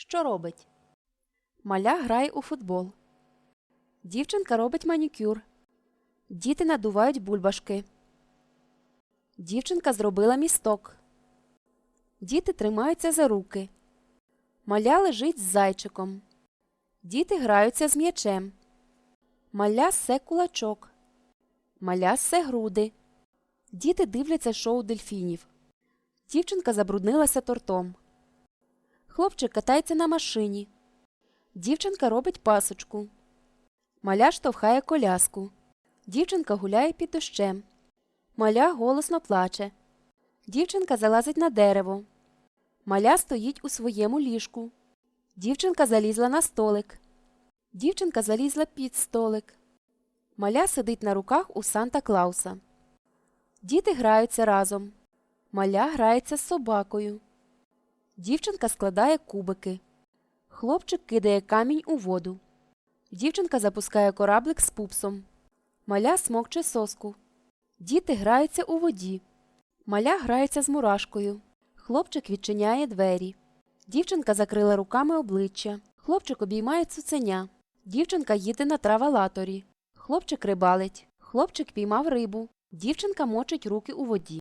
Що робить? Маля грає у футбол. Дівчинка робить манікюр. Діти надувають бульбашки. Дівчинка зробила місток. Діти тримаються за руки. Маля лежить з зайчиком. Діти граються з м'ячем. Маля ссе кулачок. Маля ссе груди. Діти дивляться шоу дельфінів. Дівчинка забруднилася тортом. Хлопчик катається на машині. Дівчинка робить пасочку. Маля штовхає коляску. Дівчинка гуляє під дощем. Маля голосно плаче. Дівчинка залазить на дерево. Маля стоїть у своєму ліжку. Дівчинка залізла на столик. Дівчинка залізла під столик. Маля сидить на руках у Санта Клауса. Діти граються разом. Маля грається з собакою. Дівчинка складає кубики. Хлопчик кидає камінь у воду. Дівчинка запускає кораблик з пупсом. Маля смокче соску. Діти граються у воді. Маля грається з мурашкою. Хлопчик відчиняє двері. Дівчинка закрила руками обличчя. Хлопчик обіймає цуценя. Дівчинка їде на травелаторі. Хлопчик рибалить. Хлопчик піймав рибу. Дівчинка мочить руки у воді.